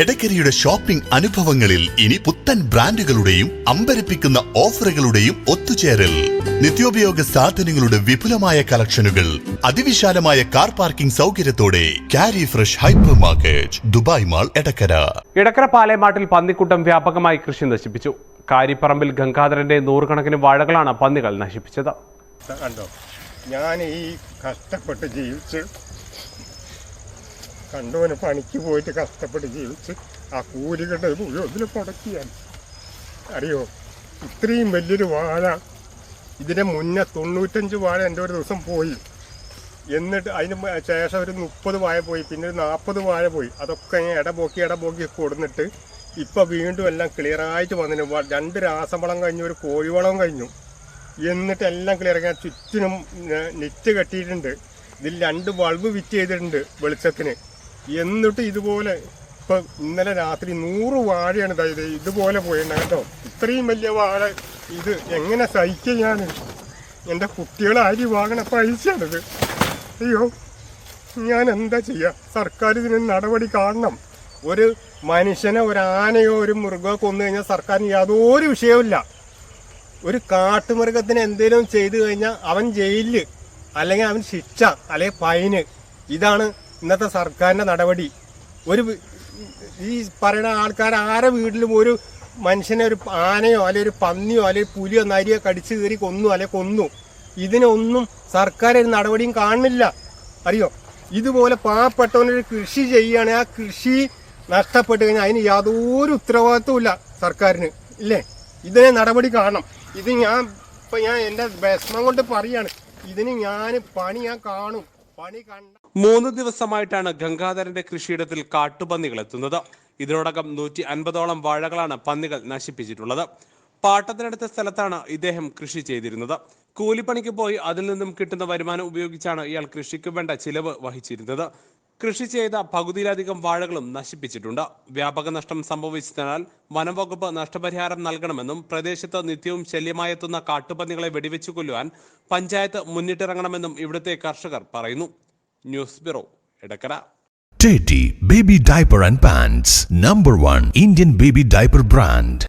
എടക്കരയുടെ shopping അനുഭവങ്ങളിൽ ഇനി പുത്തൻ ബ്രാൻഡുകളുടെയും അമ്പരപ്പിക്കുന്ന ഓഫറുകളുടെയും ഒത്തുചേരൽ. നിത്യോപയോഗ സാധനങ്ങളുടെ വിപുലമായ കളക്ഷനുകൾ അതിവിശാലമായ കാർ പാർക്കിംഗ് സൗകര്യത്തോടെ കാരി fresh hypermarket Dubai mall Edakkara. Edakkara പാലേമാട്ടിൽ പന്നിക്കൂട്ടം വ്യാപകമായി കൃഷി നശിപ്പിച്ചു. കാരിപ്പറമ്പിൽ ഗംഗാധരന്റെ നൂറുകണക്കിന് വാഴകളാണ് പന്നികൾ നശിപ്പിച്ചത്. കണ്ടോ? ഞാൻ ഈ കഷ്ടപ്പെട്ട് ജീവിച്ച് കണ്ടോന് പണിക്ക് പോയിട്ട് കഷ്ടപ്പെട്ട് ജീവിച്ച് ആ കൂലികളുടെ മുഴുവൻ മുടക്കിയാണ് അറിയോ? ഇത്രയും വലിയൊരു വാഴ ഇതിന് മുന്നേ തൊണ്ണൂറ്റഞ്ച് വാഴ എന്റെ ഒരു ദിവസം പോയി. എന്നിട്ട് അതിന് ശേഷം ഒരു മുപ്പത് വാഴ പോയി പിന്നെ ഒരു നാൽപ്പത് വാഴ പോയി. അതൊക്കെ ഇടപോക്കി ഇടപോക്കി കൊടുന്നിട്ട് ഇപ്പം വീണ്ടും എല്ലാം ക്ലിയറായിട്ട് വന്നിന്. രണ്ട് രാസവളം കഴിഞ്ഞു ഒരു കോഴിവളം കഴിഞ്ഞു. എന്നിട്ട് എല്ലാം ക്ലിയർ ഞാൻ ചുറ്റിനും നെറ്റ് കെട്ടിയിട്ടുണ്ട്. ഇതിൽ രണ്ട് ബൾബ് വിറ്റ് ചെയ്തിട്ടുണ്ട് വെളിച്ചത്തിന്. എന്നിട്ട് ഇതുപോലെ ഇപ്പൊ ഇന്നലെ രാത്രി നൂറ് വാഴയാണ് ഇതായത് ഇത് ഇതുപോലെ പോയിട്ടുണ്ട് കേട്ടോ. ഇത്രയും വലിയ വാഴ ഇത് എങ്ങനെ സഹിക്കുക ഞാൻ എന്റെ കുട്ടികളെ അരി വാങ്ങണ പൈസയാണിത്. അയ്യോ ഞാൻ എന്താ ചെയ്യുക സർക്കാർ ഇതിന് നടപടി കാണണം. ഒരു മനുഷ്യനെ ഒരു ആനയോ ഒരു മൃഗമോ കൊന്നു കഴിഞ്ഞാൽ സർക്കാരിന് യാതൊരു വിഷയവുമില്ല ഒരു കാട്ടുമൃഗത്തിന് എന്തെങ്കിലും ചെയ്തു കഴിഞ്ഞാൽ അവൻ ജയിലിൽ അല്ലെങ്കിൽ അവൻ ശിക്ഷ അല്ലെങ്കിൽ ഫൈന്. ഇതാണ് ഇന്നത്തെ സർക്കാരിന്റെ നടപടി. ഒരു ഈ പറയുന്ന ആൾക്കാർ ആരെ വീട്ടിലും ഒരു മനുഷ്യനെ ഒരു ആനയോ അല്ലെങ്കിൽ ഒരു പന്നിയോ അല്ലെങ്കിൽ പുലിയോ നരിയോ കടിച്ചു കയറി കൊന്നു അല്ലെങ്കിൽ കൊന്നു. ഇതിനൊന്നും സർക്കാർ ഒരു നടപടിയും കാണുന്നില്ല. അറിയോ? ഇതുപോലെ പാവപ്പെട്ടവനൊരു കൃഷി ചെയ്യുകയാണെങ്കിൽ ആ കൃഷി നഷ്ടപ്പെട്ട് കഴിഞ്ഞാൽ അതിന് യാതൊരു ഉത്തരവാദിത്വവും ഇല്ല സർക്കാരിന്. ഇല്ലേ? ഇതിനെ നടപടി കാണണം. ഇത് ഞാൻ ഇപ്പം ഞാൻ എന്റെ വിഷമം കൊണ്ട് പറയാണ്. ഇതിന് ഞാൻ പണി ഞാൻ കാണും. മൂന്ന് ദിവസമായിട്ടാണ് ഗംഗാധരന്റെ കൃഷിയിടത്തിൽ കാട്ടുപന്നികൾ എത്തുന്നത്. ഇതിനോടകം നൂറ്റി അൻപതോളം വാഴകളാണ് പന്നികൾ നശിപ്പിച്ചിട്ടുള്ളത്. പാട്ടത്തിനടുത്ത സ്ഥലത്താണ് ഇദ്ദേഹം കൃഷി ചെയ്തിരുന്നത്. കൂലിപ്പണിക്ക് പോയി അതിൽ നിന്നും കിട്ടുന്ന വരുമാനം ഉപയോഗിച്ചാണ് ഇയാൾ കൃഷിക്ക് വേണ്ട ചിലവ് വഹിച്ചിരുന്നത്. കൃഷി ചെയ്ത പകുതിയിലധികം വാഴകളും നശിപ്പിച്ചിട്ടുണ്ട്. വ്യാപക നഷ്ടം സംഭവിച്ചതിനാൽ വനംവകുപ്പ് നഷ്ടപരിഹാരം നൽകണമെന്നും പ്രദേശത്ത് നിത്യവും ശല്യമായെത്തുന്ന കാട്ടുപന്നികളെ വെടിവെച്ചു കൊല്ലുവാൻ പഞ്ചായത്ത് മുന്നിട്ടിറങ്ങണമെന്നും ഇവിടുത്തെ കർഷകർ പറയുന്നു. News bureau Edakkara. Teddy Baby Diaper and Pants, number one Indian baby diaper brand.